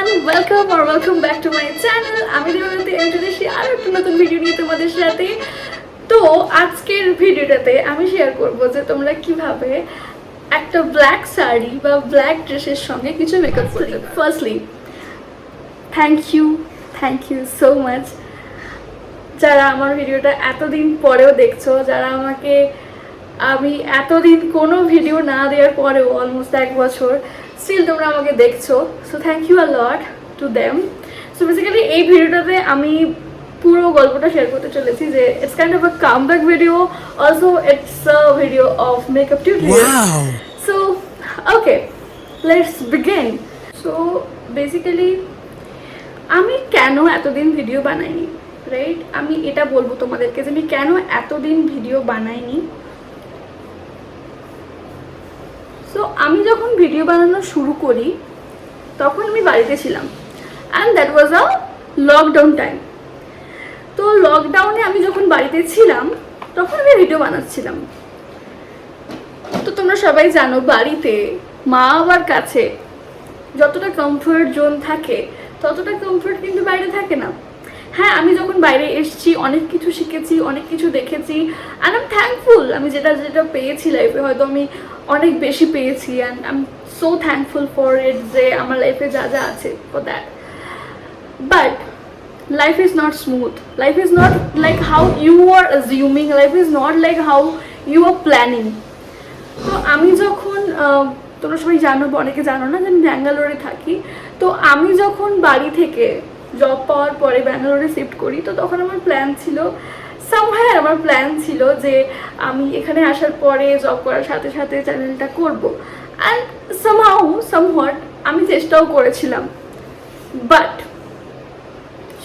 Everyone welcome R welcome back to my channel আমি দেবানন্দি আমি চলে আরও একটা নতুন ভিডিও নিয়ে তোমাদের সাথে। তো আজকের ভিডিওটাতে আমি শেয়ার করব যে তোমরা কীভাবে একটা ব্ল্যাক শাড়ি বা ব্ল্যাক ড্রেসের সঙ্গে কিছু মেকআপ করবে firstly thank you thank you so much যারা আমার ভিডিওটা এতদিন পরেও দেখছ, যারা আমাকে আমি এতদিন কোনো ভিডিও না দেওয়ার পরেও অলমোস্ট এক বছর স্টিল তোমরা আমাকে দেখছ so thank you a lot to them so basically এই ভিডিওটাতে আমি পুরো গল্পটা শেয়ার করতে চলেছি যে it's kind of a come back video also it's a video of makeup tutorial. So okay let's begin so basically আমি কেন এতদিন ভিডিও বানাইনি রাইট আমি এটা বলব তোমাদেরকে যে আমি কেন এতদিন ভিডিও বানাইনি সো আমি যখন ভিডিও বানানো শুরু করি, তখন আমি বাড়িতে ছিলাম। And that was a lockdown time তো লকডাউনে আমি যখন বাড়িতে ছিলাম, তখন আমি ভিডিও বানাচ্ছিলাম। তো তোমরা সবাই জানো, বাড়িতে মা বাবার কাছে যতটা কমফোর্ট জোন থাকে, ততটা কমফোর্ট কিন্তু বাইরে থাকে না। হ্যাঁ আমি যখন বাইরে এসেছি, অনেক কিছু শিখেছি, অনেক কিছু দেখেছি অ্যান্ড আম থ্যাঙ্কফুল আমি যেটা যেটা পেয়েছি লাইফে হয়তো আমি অনেক বেশি পেয়েছি and um so thankful for it যে আমার লাইফে যা যা আছে for that but life is not smooth. Life is not like how you are assuming. Life is not like how you are planning. তো আমি যখন তোমরা সবাই জানো অনেকে জানো না যে আমি ব্যাঙ্গালোরে থাকি, তো আমি যখন বাড়ি থেকে জব পাওয়ার পরে ব্যাঙ্গালোরে শিফট করি, তো তখন আমার প্ল্যান ছিল সামহার আমার প্ল্যান ছিল যে আমি এখানে আসার পরে জব করার সাথে সাথে চ্যানেলটা করব। অ্যান্ড সামহাউ সামহট আমি চেষ্টাও করেছিলাম বাট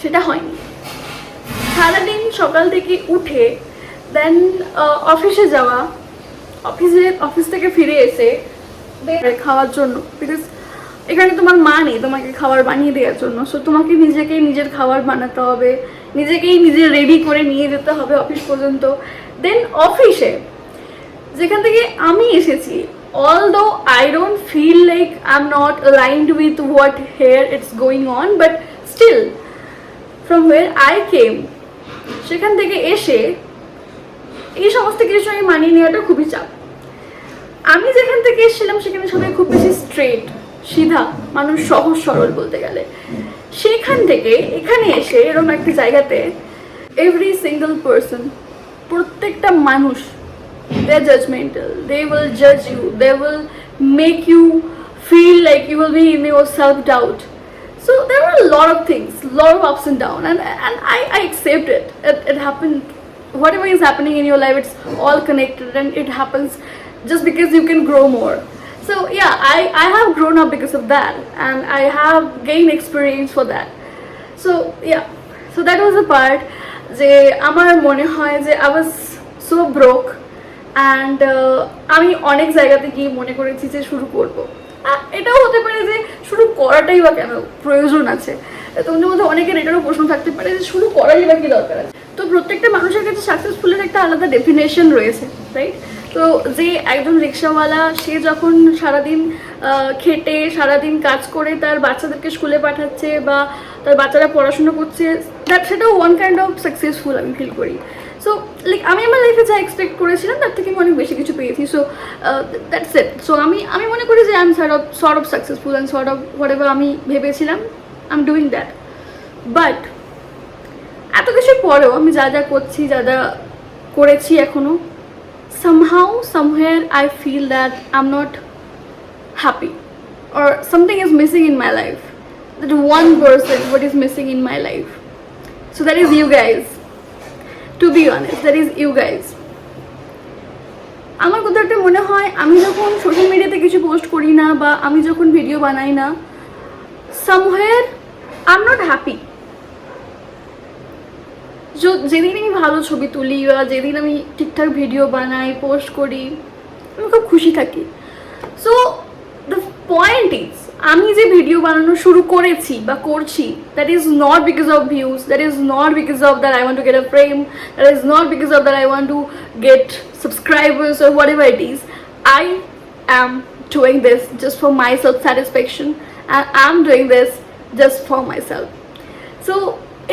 সেটা হয়নি। সারাদিন সকাল থেকে উঠে দেন অফিসে যাওয়া অফিসে অফিস থেকে ফিরে এসে, খাওয়ার জন্য বিকজ এখানে তোমার মা নেই, তোমাকে খাবার বানিয়ে দেওয়ার জন্য। সো তোমাকে নিজেকেই নিজের খাবার বানাতে হবে, নিজেকেই নিজে রেডি করে নিয়ে যেতে হবে অফিস পর্যন্ত। দেন অফিসে যেখান থেকে আমি এসেছি although I don't feel like I am not aligned with what here it's going on but still from where I came সেখান থেকে এসে, এই সমস্ত কিছু সঙ্গে মানিয়ে নেওয়াটা খুবই চাপ। আমি যেখান থেকে এসেছিলাম, সেখানে সবাই খুব বেশি স্ট্রেট সিধা মানুষ সহজ সরল বলতে গেলে সেখান থেকে এখানে এসে এরকম একটি জায়গাতে এভরি সিঙ্গেল পার্সন প্রত্যেকটা মানুষ দে জাজমেন্টাল দে উইল জাজ you they will make you like you will be in your self doubt So there were a lot of things, lot of ups and downs, and and I, I accept it. it. It happened. Whatever is happening in your life, it's all connected, and it happens just because you can grow more. So yeah, I I have grown up because of that, and I have gained experience for that. So yeah, so that was the part যে আমার মনে হয় যে I was so broke and আমি অনেক জায়গাতে গিয়ে মনে করেছি যে শুরু করব। এটাও হতে পারে যে শুরু করাটাই বা কেন প্রয়োজন আছে। তোমাদের মধ্যে অনেকের এটারও প্রশ্ন থাকতে পারে যে শুরু করারই বা কি দরকার আছে? তো প্রত্যেকটা মানুষের কাছে সাকসেসফুলের একটা আলাদা ডেফিনেশন রয়েছে রাইট তো যে একজন রিক্সাওয়ালা, সে যখন সারাদিন খেটে, সারাদিন কাজ করে তার বাচ্চাদেরকে স্কুলে পাঠাচ্ছে বা তার বাচ্চারা পড়াশুনো করছে দ্যাট সেটাও ওয়ান কাইন্ড অফ সাকসেসফুল আমি ফিল করি। সো লাইক আমি আমার লাইফে যা এক্সপেক্ট করেছিলাম, তার থেকে আমি অনেক বেশি কিছু পেয়েছি। সো দ্যাটস ইট সো আমি আমি মনে করি যে I am sort of sort of successful and sort of whatever আমি ভেবেছিলাম I am doing that but এত কিছু পরেও আমি যা যা করছি, যা যা করেছি এখনও somehow somewhere i feel that i'm not happy or something is missing in my life that one person what is missing in my life so that is you guys to be honest that is you guys আমার কোথাও একটা মনে হয় আমি যখন social মিডিয়াতে কিছু post করি না বা আমি যখন ভিডিও বানাই না somewhere I am not happy যেদিন আমি ভালো ছবি তুলি বা যেদিন আমি ঠিকঠাক ভিডিও বানাই পোস্ট করি, আমি খুব খুশি থাকি। সো দ্য পয়েন্ট ইজ আমি যে ভিডিও বানানো শুরু করেছি বা করছি that is not because of views that is not because of that I want to get a frame that is not because of that I want to get subscribers or whatever is I i am doing this for for my self satisfaction and i'm doing this just for my self so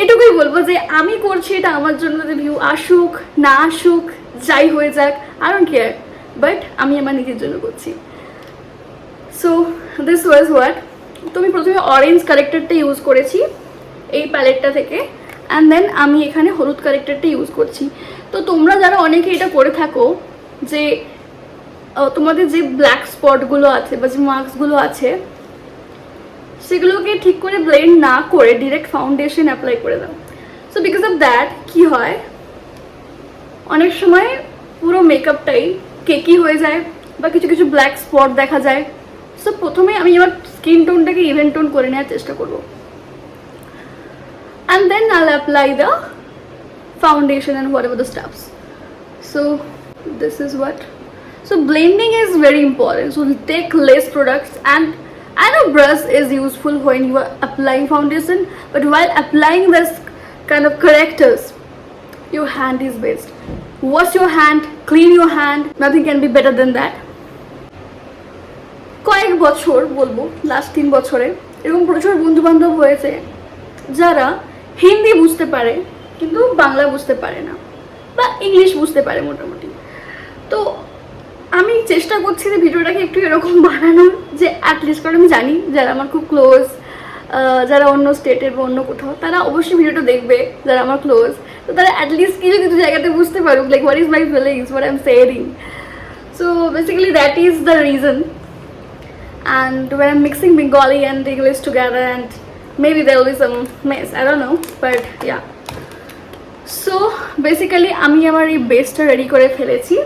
এটুকুই বলব যে আমি করছি এটা আমার জন্য যে view আসুক, না আসুক, যাই হয়ে যাক আই ডোন্ট কেয়ার বাট আমি আমার নিজের জন্য করছি। সো দিস ওয়াজ হোয়াট তো আমি প্রথমে অরেঞ্জ কারেক্টারটা ইউজ করেছি, এই প্যালেটটা থেকে অ্যান্ড দেন আমি এখানে হলুদ কারেক্টারটা ইউজ করছি। তো তোমরা যারা অনেকে এটা করে থাকো, যে তোমাদের যে ব্ল্যাক স্পটগুলো আছে বা যে মার্কসগুলো আছে সেগুলোকে ঠিক করে ব্লেন্ড না করে ডিরেক্ট ফাউন্ডেশন অ্যাপ্লাই করে দাও। সো বিকজ অফ দ্যাট কি হয়? অনেক সময় পুরো মেকআপটাই কেকি হয়ে যায় বা কিছু কিছু ব্ল্যাক স্পট দেখা যায়। সো প্রথমে আমি আমার স্কিন টোনটাকে ইভেন টোন করে নেওয়ার চেষ্টা করব। And then I'll apply the foundation and whatever the stuffs so, this is what so, blending is very important. So take less products and I know brush is useful when you are applying foundation but while applying this kind of correctors your hand is best wash your hand clean your hand nothing can be better than that কয়েক বছর বলব last তিন বছরে এরকম প্রচুর বন্ধু বান্ধব হয়েছে যারা হিন্দি বুঝতে পারে কিন্তু বাংলা বুঝতে পারে না বা ইংলিশ বুঝতে পারে মোটামুটি তো আমি চেষ্টা করছি যে ভিডিওটাকে একটু এরকম বানানোর, যে অ্যাটলিস্ট কারণ আমি জানি যারা আমার খুব ক্লোজ যারা অন্য স্টেটের বা অন্য কোথাও, তারা অবশ্যই ভিডিওটা দেখবে যারা আমার ক্লোজ তো তারা অ্যাটলিস্ট কিছু কিছু জায়গাতে বুঝতে পারুক like what is my feelings what I am sharing so basically that is the reason and when I'm mixing Bengali and English together and maybe there will be some mess, I don't know, but yeah. So, basically আমি আমার এই বেসটা ready করে ফেলেছি।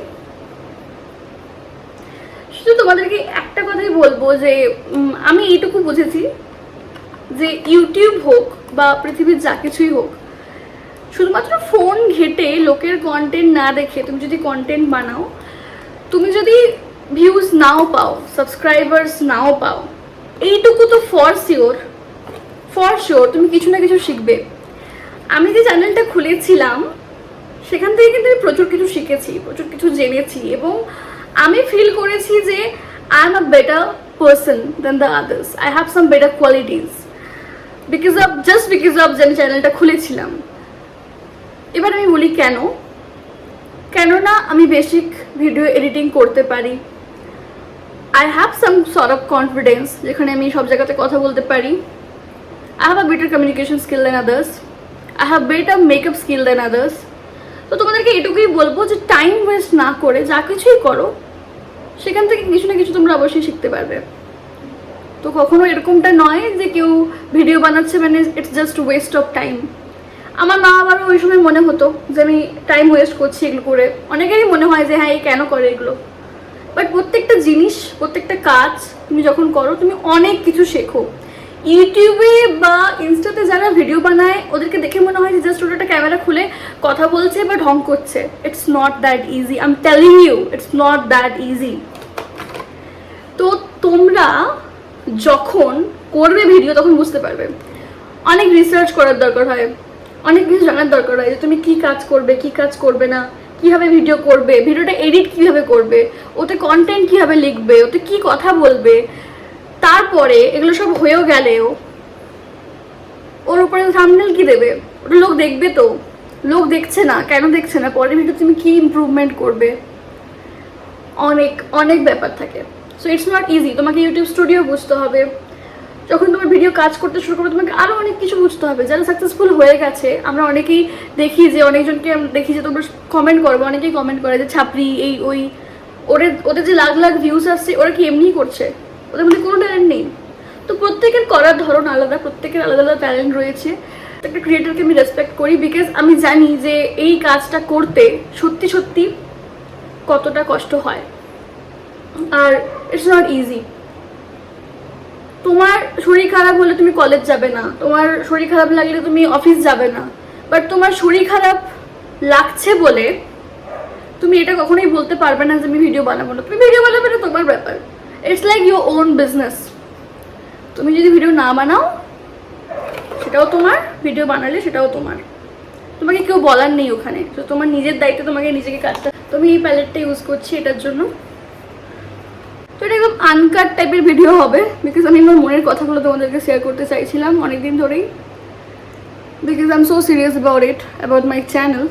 শুধু তোমাদেরকে একটা কথাই বলব যে আমি এইটুকু বুঝেছি যে ইউটিউব হোক বা পৃথিবীর যা কিছুই হোক, শুধুমাত্র ফোন ঘেটে লোকের কন্টেন্ট না দেখে তুমি যদি কন্টেন্ট বানাও, তুমি যদি ভিউজ নাও পাও সাবস্ক্রাইবার্স নাও পাও, এইটুকু তো ফর শিওর ফর শিওর তুমি কিছু না কিছু শিখবে। আমি যে চ্যানেলটা খুলেছিলাম, সেখান থেকে কিন্তু আমি প্রচুর কিছু শিখেছি, প্রচুর কিছু জেনেছি এবং আমি ফিল করেছি যে I am a better person than the others I have some better qualities because of just because of যে আমি চ্যানেলটা খুলেছিলাম। এবার আমি বলি কেন? কেননা আমি বেসিক ভিডিও এডিটিং করতে পারি। আই হ্যাভ সাম সর অফ কনফিডেন্স যেখানে আমি সব জায়গাতে কথা বলতে পারি। I have a better communication skill than others I have better makeup skill than others তো তোমাদেরকে এটুকুই বলব যে টাইম ওয়েস্ট না করে যা কিছুই করো, সেখান থেকে কিছু না কিছু তোমরা অবশ্যই শিখতে পারবে। তো কখনো এরকমটা নয় যে কেউ ভিডিও বানাচ্ছে মানে it's just waste of time আমার মা বাবারও ওই সময় মনে হতো যে আমি টাইম ওয়েস্ট করছি এগুলো করে। অনেকেরই মনে হয় যে হ্যাঁ এই কেন করে এগুলো? বাট প্রত্যেকটা জিনিস, প্রত্যেকটা কাজ তুমি যখন করো, তুমি অনেক কিছু শেখো। ইউটিউবে বা ইনস্টাতে যারা ভিডিও বানায়, ওদেরকে দেখে মনে হয় যে জাস্ট ওটা ক্যামেরা খুলে কথা বলছে বা ঢং করছে। It's not that easy I am telling you it's not that easy তো তোমরা যখন করবে ভিডিও, তখন বুঝতে পারবে। অনেক রিসার্চ করার দরকার হয়। অনেক কিছু জানার দরকার হয় যে তুমি কি কাজ করবে, কি কাজ করবে না, কীভাবে ভিডিও করবে ভিডিওটা এডিট কীভাবে করবে, ওতে কন্টেন্ট কীভাবে লিখবে, ওতে কি কথা বলবে তারপরে এগুলো সব হয়েও গেলেও ওর উপরে থামনেল কি দেবে? ওটা লোক দেখবে তো। লোক দেখছে না। কেন দেখছে না? পরের ভিডিও তুমি কি ইমপ্রুভমেন্ট করবে? অনেক অনেক ব্যাপার থাকে। সো ইটস নট ইজি তোমাকে ইউটিউব স্টুডিও বুঝতে হবে। যখন তোমার ভিডিও কাজ করতে শুরু করবে, তোমাকে আরও অনেক কিছু বুঝতে হবে। যারা সাকসেসফুল হয়ে গেছে, আমরা অনেকেই দেখি যে, অনেকজনকে দেখি যে, তোমরা কমেন্ট করব অনেকেই কমেন্ট করে যে ছাপরি এই, ওই। ওদের ওদের যে লাখ লাখ ভিউজ আসছে, ওরা কি এমনিই করছে? ওদের মধ্যে কোনো ট্যালেন্ট নেই। তো প্রত্যেকের করার ধরন আলাদা, প্রত্যেকের আলাদা আলাদা ট্যালেন্ট রয়েছে। একটা ক্রিয়েটারকে আমি রেসপেক্ট করি বিকজ আমি জানি যে এই কাজটা করতে সত্যি সত্যি কতটা কষ্ট হয়। আর ইটস নট ইজি তোমার শরীর খারাপ হলে তুমি কলেজ যাবে না, তোমার শরীর খারাপ লাগলে তুমি অফিস যাবে না। বাট তোমার শরীর খারাপ লাগছে বলে তুমি এটা কখনোই বলতে পারবে না যে আমি ভিডিও বানাবো না। তুমি ভিডিও বানাবে না, তোমার ব্যাপার। It's like your own business তুমি যদি ভিডিও না বানাও সেটাও তোমার ভিডিও বানালে সেটাও তোমার। তোমাকে কেউ বলার নেই ওখানে। তো তোমার নিজের দায়িত্বে তোমাকে নিজেকে কাজটা তুমি এই প্যালেটটা ইউজ করছি এটার জন্য। তো এটা একদম আনকাট টাইপের ভিডিও হবে বিকজ আমি আমার মনের কথাগুলো তোমাদেরকে শেয়ার করতে চাইছিলাম অনেকদিন ধরেই। Because I am so serious about it about my channel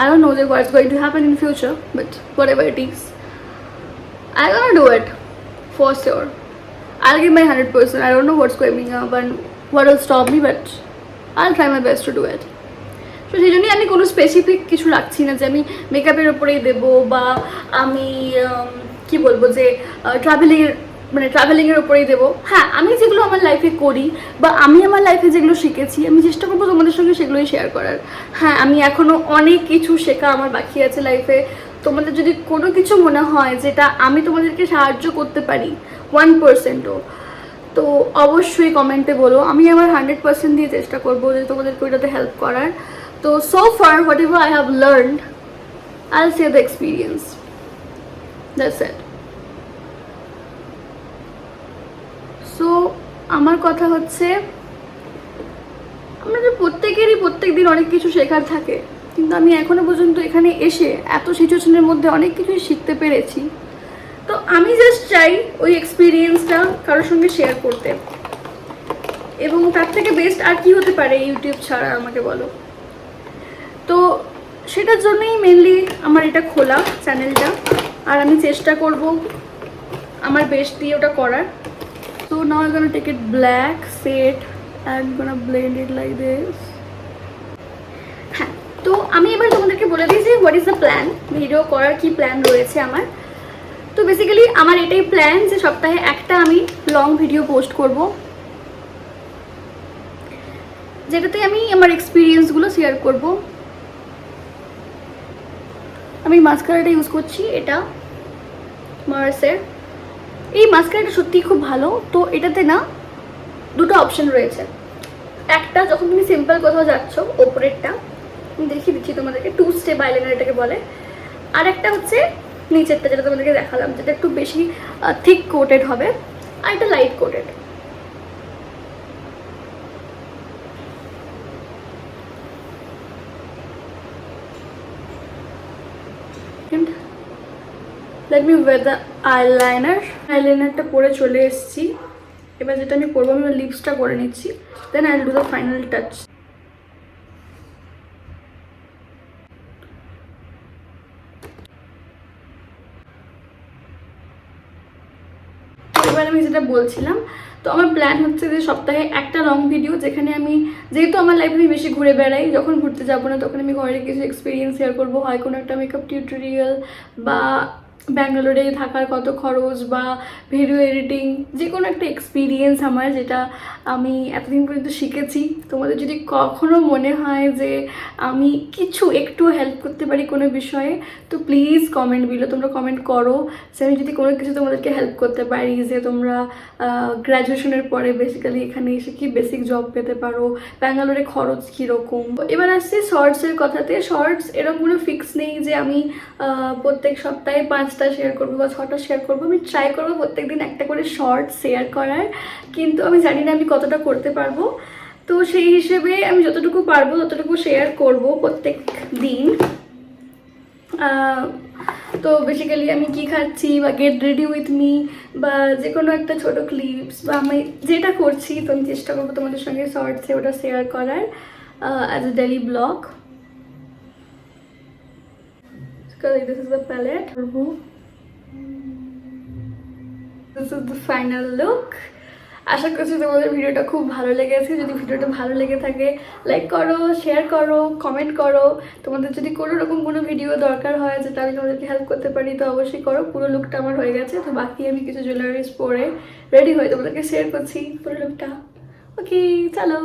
I don't know what's going to happen in future, but whatever it is, I'm gonna do it for sure. I'll give my hundred percent. I don't know what's going up and what will stop me, but I'll try my best to do it. তো সেই জন্যই আমি কোনো specific কিছু রাখছি না যে আমি মেকআপের ওপরেই দেবো বা আমি উম, কি বলব যে ট্রাভেলিংয়ের মানে ট্রাভেলিংয়ের ওপরেই দেবো হ্যাঁ আমি যেগুলো আমার লাইফে করি বা আমি আমার লাইফে যেগুলো শিখেছি আমি চেষ্টা করব তোমাদের সঙ্গে সেগুলোই শেয়ার করার হ্যাঁ আমি এখনও অনেক কিছু শেখা আমার বাকি আছে লাইফে তোমাদের যদি কোনো কিছু মনে হয় যেটা আমি তোমাদেরকে সাহায্য করতে পারি ওয়ান পার্সেন্টও তো অবশ্যই কমেন্টে বলো। আমি আমার হান্ড্রেড পার্সেন্ট দিয়ে চেষ্টা করব যে তোমাদেরকে ওইটাতে হেল্প করার। তো so far whatever I have learn I say the experience that's it so আমার কথা হচ্ছে, আমাদের প্রত্যেকেরই প্রত্যেক দিন অনেক কিছু শেখার থাকে। কিন্তু আমি এখনও পর্যন্ত এখানে এসে এত সিচুয়েশনের মধ্যে অনেক কিছুই শিখতে পেরেছি। তো আমি জাস্ট চাই ওই এক্সপিরিয়েন্সটা কারোর সঙ্গে শেয়ার করতে। এবং তার থেকে বেস্ট আর কি হতে পারে ইউটিউব ছাড়া আমাকে বলো। তো সেটার জন্যই মেনলি আমার এটা খোলা চ্যানেলটা আর আমি চেষ্টা করব আমার বেস্ট দিয়ে ওটা করার। So now I'm gonna take it black, set, and gonna blend. হ্যাঁ তো আমি তোমাদেরকে বলে যে what is the plan video করার কি প্ল্যান রয়েছে আমার? তো বেসিক্যালি আমার এটাই প্ল্যান যে সপ্তাহে একটা আমি লং ভিডিও পোস্ট করব। যেটাতে আমি আমার এক্সপিরিয়েন্সগুলো শেয়ার করব। আমি মাস্কারাটা ইউজ করছি, এটা মার্সের এই মাস্কারাটা সত্যিই খুব ভালো। তো এটাতে না দুটো অপশন রয়েছে। একটা, যখন তুমি সিম্পল কোথাও যাচ্ছ, ওপরেরটা আমি দেখিয়ে দিচ্ছি তোমাদেরকে টু স্টেপ আইলাইনার এটাকে বলে। আর একটা হচ্ছে নিচেরটা যেটা তোমাদেরকে দেখালাম, যেটা একটু বেশি থিক কোটেড হবে, আর এটা light coated let me eyeliner আইলাইনারটা পরে চলে এসেছি। এবার যেটা আমি করব আমি লিপসটা করে নিচ্ছি। Then I do the final touch এবার আমি যেটা বলছিলাম, তো আমার প্ল্যান হচ্ছে যে সপ্তাহে একটা লং ভিডিও যেখানে আমি, যেহেতু আমার লাইফে আমি বেশি ঘুরে বেড়াই, যখন ঘুরতে যাব না, তখন আমি ঘরে কিছু এক্সপিরিয়েন্স শেয়ার করব। হয় কোনো একটা মেকআপ টিউটোরিয়াল বা ব্যাঙ্গালোরে থাকার কত খরচ বা ভিডিও এডিটিং যে কোনো একটা এক্সপিরিয়েন্স আমার যেটা আমি এতদিন পর্যন্ত শিখেছি। তোমাদের যদি কখনো মনে হয় যে আমি কিছু একটু হেল্প করতে পারি কোনো বিষয়ে, তো প্লিজ কমেন্ট বিলো তোমরা কমেন্ট করো। যে আমি যদি কোনো কিছু তোমাদেরকে হেল্প করতে পারি, যে তোমরা গ্র্যাজুয়েশনের পরে বেসিক্যালি এখানে এসে কি বেসিক জব পেতে পারো, ব্যাঙ্গালোরে খরচ কীরকম? এবার আসছি শর্টসের কথাতে। শর্টস এরকম কোনো ফিক্স নেই যে আমি প্রত্যেক সপ্তাহে পাঁচটা শেয়ার করব বা ছটা শেয়ার করব, আমি ট্রাই করব প্রত্যেক দিন একটা করে শর্ট শেয়ার করার, কিন্তু আমি জানি না আমি কতটা করতে পারব। তো সেই হিসেবে আমি যতটুকু পারব ততটুকু শেয়ার করব প্রত্যেক দিন তো বেসিক্যালি আমি কি খাচ্ছি বা গেট রেডি উইথ মি বা যে কোনো একটা ছোট ক্লিপস বা আমি যেটা করছি, তো আমি চেষ্টা করব তোমাদের সঙ্গে শর্টসে ওটা শেয়ার করার as a daily vlog this is the palette this is the final look আশা করছি তোমাদের ভিডিওটা খুব ভালো লেগেছে। যদি ভিডিওটা ভালো লেগে থাকে লাইক করো শেয়ার করো কমেন্ট করো। তোমাদের যদি কোনো রকম কোনো ভিডিও দরকার হয়, যেটা আমি তোমাদেরকে হেল্প করতে পারি, তো অবশ্যই করো। পুরো লুকটা আমার হয়ে গেছে। তো বাকি আমি কিছু জুয়েলারিস পরে রেডি হয়ে তোমাদেরকে শেয়ার করছি পুরো লুকটা ওকে চলো।